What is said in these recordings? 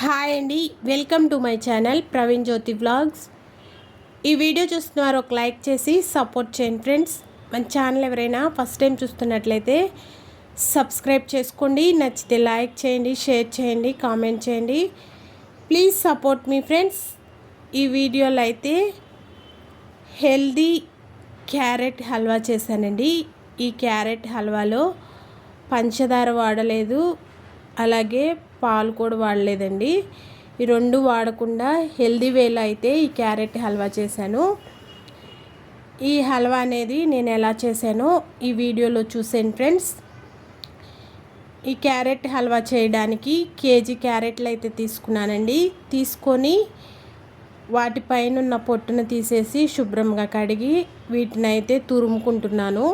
Hi అండి welcome to my channel Praveen Jyothi vlogs. ఈ video చూస్తున్నారు ఒక లైక్ చేసి సపోర్ట్ చేయండి ఫ్రెండ్స్. మన ఛానల్ ఎవరైనా ఫస్ట్ టైం చూస్తున్నట్లయితే సబ్స్క్రైబ్ చేసుకోండి నచ్చితే లైక్ చేయండి షేర్ చేయండి కామెంట్ చేయండి. ప్లీజ్ సపోర్ట్ మీ ఫ్రెండ్స్. ఈ వీడియోలో అయితే హెల్దీ క్యారెట్ హల్వా చేశానండి. ఈ క్యారెట్ హల్వాలో పంచదార వాడలేదు అలాగే పాలు కూడా వాడలేదండి. ఈ రెండు వాడకుండా హెల్దీ వేలో అయితే ఈ క్యారెట్ హల్వా చేశాను. ఈ హల్వా అనేది నేను ఎలా చేశానో ఈ వీడియోలో చూసాను ఫ్రెండ్స్. ఈ క్యారెట్ హల్వా చేయడానికి కేజీ క్యారెట్లు అయితే తీసుకున్నానండి. తీసుకొని వాటిపైన ఉన్న పొట్టును తీసేసి శుభ్రంగా కడిగి వీటిని అయితే తురుముకుంటున్నాను.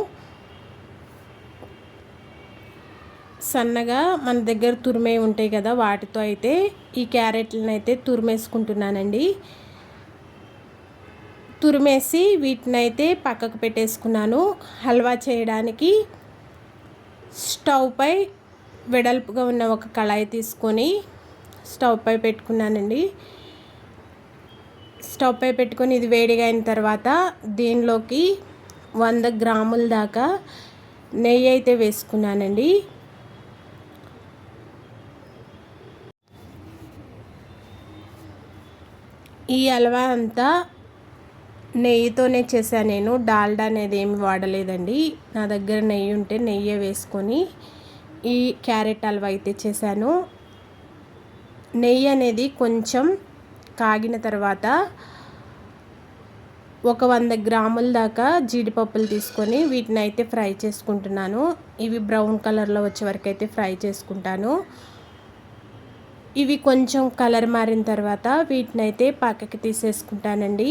సన్నగా మన దగ్గర తురిమే ఉంటాయి కదా వాటితో అయితే ఈ క్యారెట్లను అయితే తురిమేసుకుంటున్నానండి. తురిమేసి వీటిని అయితే పక్కకు పెట్టేసుకున్నాను. హల్వా చేయడానికి స్టవ్పై వెడల్పుగా ఉన్న ఒక కళాయి తీసుకొని స్టవ్పై పెట్టుకున్నానండి. స్టవ్పై పెట్టుకొని ఇది వేడిగా అయిన తర్వాత దీనిలోకి వంద గ్రాముల దాకా నెయ్యి అయితే వేసుకున్నానండి. ఈ హల్వా అంతా నెయ్యితోనే చేశాను నేను. డాల్డా అనేది ఏమి వాడలేదండి. నా దగ్గర నెయ్యి ఉంటే నెయ్యి వేసుకొని ఈ క్యారెట్ హల్వా అయితే చేశాను. నెయ్యి అనేది కొంచెం కాగిన తర్వాత ఒక వంద గ్రాముల దాకా జీడిపప్పులు తీసుకొని వీటిని అయితే ఫ్రై చేసుకుంటున్నాను. ఇవి బ్రౌన్ కలర్లో వచ్చే వరకు అయితే ఫ్రై చేసుకుంటాను. ఇవి కొంచెం కలర్ మారిన తర్వాత వీటిని అయితే పక్కకి తీసేసుకుంటానండి.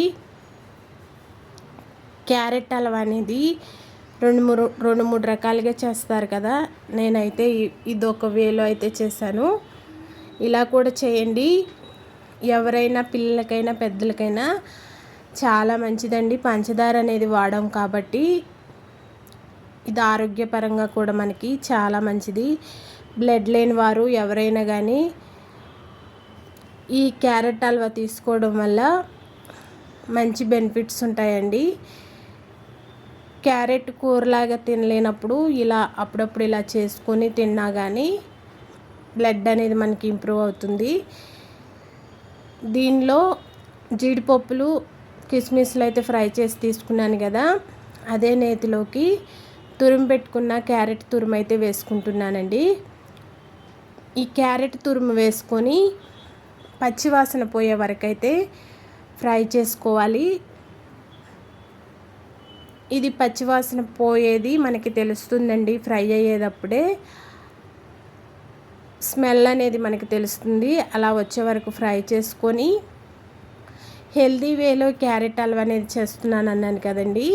క్యారెట్ హల్వా అనేది రెండు మూడు రెండు మూడు రకాలుగా చేస్తారు కదా. నేనైతే ఇది ఒక వేలో అయితే చేశాను. ఇలా కూడా చేయండి. ఎవరైనా పిల్లలకైనా పెద్దలకైనా చాలా మంచిదండి. పంచదార అనేది వాడడం కాబట్టి ఇది ఆరోగ్యపరంగా కూడా మనకి చాలా మంచిది. బ్లడ్ లేని వారు ఎవరైనా కానీ ఈ క్యారెట్ హల్వా తీసుకోవడం వల్ల మంచి బెనిఫిట్స్ ఉంటాయండి. క్యారెట్ కూరలాగా తినలేనప్పుడు ఇలా అప్పుడప్పుడు ఇలా చేసుకొని తిన్నా కానీ బ్లడ్ అనేది మనకి ఇంప్రూవ్ అవుతుంది. దీనిలో జీడిపప్పులు కిస్మిస్లు అయితే ఫ్రై చేసి తీసుకున్నాను కదా అదే నేతిలోకి తురుము పెట్టుకున్న క్యారెట్ తురుము అయితే వేసుకుంటున్నానండి. ఈ క్యారెట్ తురుము వేసుకొని పచ్చివాసన పోయే వరకైతే ఫ్రై చేసుకోవాలి. ఇది పచ్చివాసన పోయేది మనకి తెలుస్తుందండి ఫ్రై అయ్యేటప్పుడే స్మెల్ అనేది మనకి తెలుస్తుంది. అలా వచ్చే వరకు ఫ్రై చేసుకొని హెల్దీ వేలో క్యారెట్ హల్వా అనేది చేస్తున్నాను అన్నాను కదండి.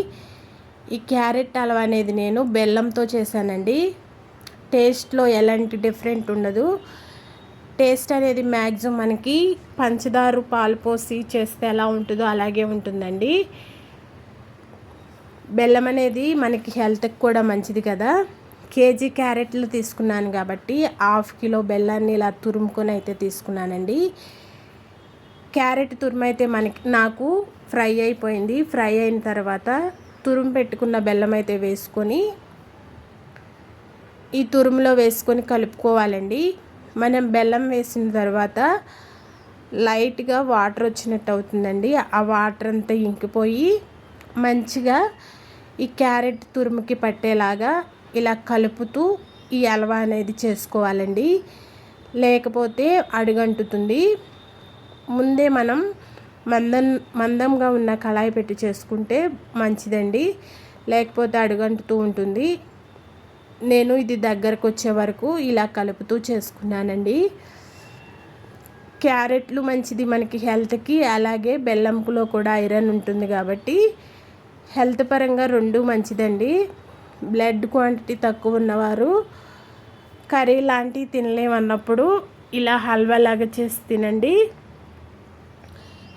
ఈ క్యారెట్ హల్వా అనేది నేను బెల్లంతో చేశానండి. టేస్ట్లో ఎలాంటి డిఫరెంట్ ఉండదు. టేస్ట్ అనేది మ్యాక్సిమం మనకి పంచదారు పాలు పోసి చేస్తే ఎలా ఉంటుందో అలాగే ఉంటుందండి. బెల్లం అనేది మనకి హెల్త్కి కూడా మంచిది కదా. కేజీ క్యారెట్లు తీసుకున్నాను కాబట్టి హాఫ్ కిలో బెల్లాన్ని ఇలా తురుముకొని అయితే తీసుకున్నానండి. క్యారెట్ తురుము అయితే మనకి నాకు ఫ్రై అయిపోయింది. ఫ్రై అయిన తర్వాత తురుము పెట్టుకున్న బెల్లం అయితే వేసుకొని ఈ తురుములో వేసుకొని కలుపుకోవాలండి. మనం బెల్లం వేసిన తర్వాత లైట్గా వాటర్ వచ్చినట్టు అవుతుందండి. ఆ వాటర్ అంతా ఇంకిపోయి మంచిగా ఈ క్యారెట్ తురుముకి పట్టేలాగా ఇలా కలుపుతూ ఈ అలవా అనేది చేసుకోవాలండి. లేకపోతే అడుగంటుతుంది. ముందే మనం మందం మందంగా ఉన్న కళాయి పెట్టి చేసుకుంటే మంచిదండి. లేకపోతే అడుగంటుతూ ఉంటుంది. నేను ఇది దగ్గరకు వచ్చే వరకు ఇలా కలుపుతూ చేసుకున్నానండి. క్యారెట్లు మంచిది మనకి హెల్త్కి అలాగే బెల్లంపులో కూడా ఐరన్ ఉంటుంది కాబట్టి హెల్త్ పరంగా రెండు మంచిదండి. బ్లడ్ క్వాంటిటీ తక్కువ ఉన్నవారు కర్రీ లాంటివి తినలేమన్నప్పుడు ఇలా హల్వా లాగా చేసి తినండి.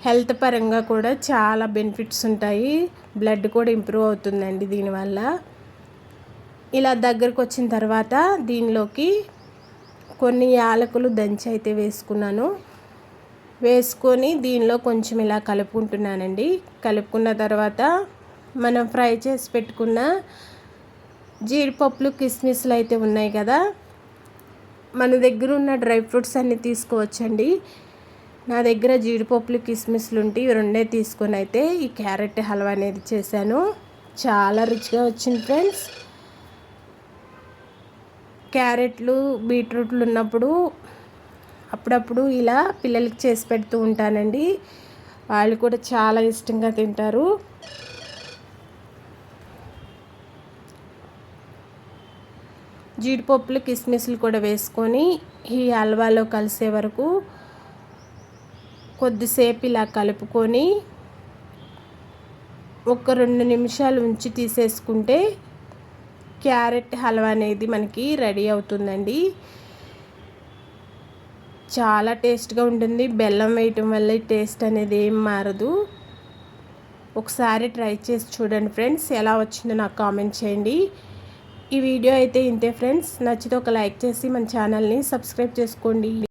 హెల్త్ పరంగా కూడా చాలా బెనిఫిట్స్ ఉంటాయి. బ్లడ్ కూడా ఇంప్రూవ్ అవుతుందండి దీనివల్ల. ఇలా దగ్గరకు వచ్చిన తర్వాత దీనిలోకి కొన్ని యాలకులు దంచి అయితే వేసుకున్నాను. వేసుకొని దీనిలో కొంచెం ఇలా కలుపుకుంటున్నానండి. కలుపుకున్న తర్వాత మనం ఫ్రై చేసి పెట్టుకున్న జీడిపప్పులు కిస్మిస్లు అయితే ఉన్నాయి కదా. మన దగ్గర ఉన్న డ్రై ఫ్రూట్స్ అన్నీ తీసుకోవచ్చండి. నా దగ్గర జీడిపప్పులు కిస్మిస్లు ఉంటే ఇవి రెండే తీసుకొని అయితే ఈ క్యారెట్ హల్వా అనేది చేశాను. చాలా రుచిగా వచ్చింది ఫ్రెండ్స్. క్యారెట్లు బీట్రూట్లు ఉన్నప్పుడు అప్పుడప్పుడు ఇలా పిల్లలకి చేసి పెడుతూ ఉంటానండి. వాళ్ళు కూడా చాలా ఇష్టంగా తింటారు. జీడిపప్పులు కిస్మిస్లు కూడా వేసుకొని ఈ హల్వాలో కలిసే వరకు కొద్దిసేపు ఇలా కలుపుకొని ఒక రెండు నిమిషాలు ఉంచి తీసేసుకుంటే క్యారెట్ హల్వా అనేది మనకి రెడీ అవుతుందండి. చాలా టేస్ట్గా ఉంటుంది. బెల్లం వేయటం వల్ల టేస్ట్ అనేది ఏం మారదు. ఒకసారి ట్రై చేసి చూడండి ఫ్రెండ్స్ ఎలా వచ్చిందో నాకు కామెంట్ చేయండి. ఈ వీడియో అయితే ఇంతే ఫ్రెండ్స్. నచ్చితే ఒక లైక్ చేసి మన ఛానల్ని సబ్స్క్రైబ్ చేసుకోండి.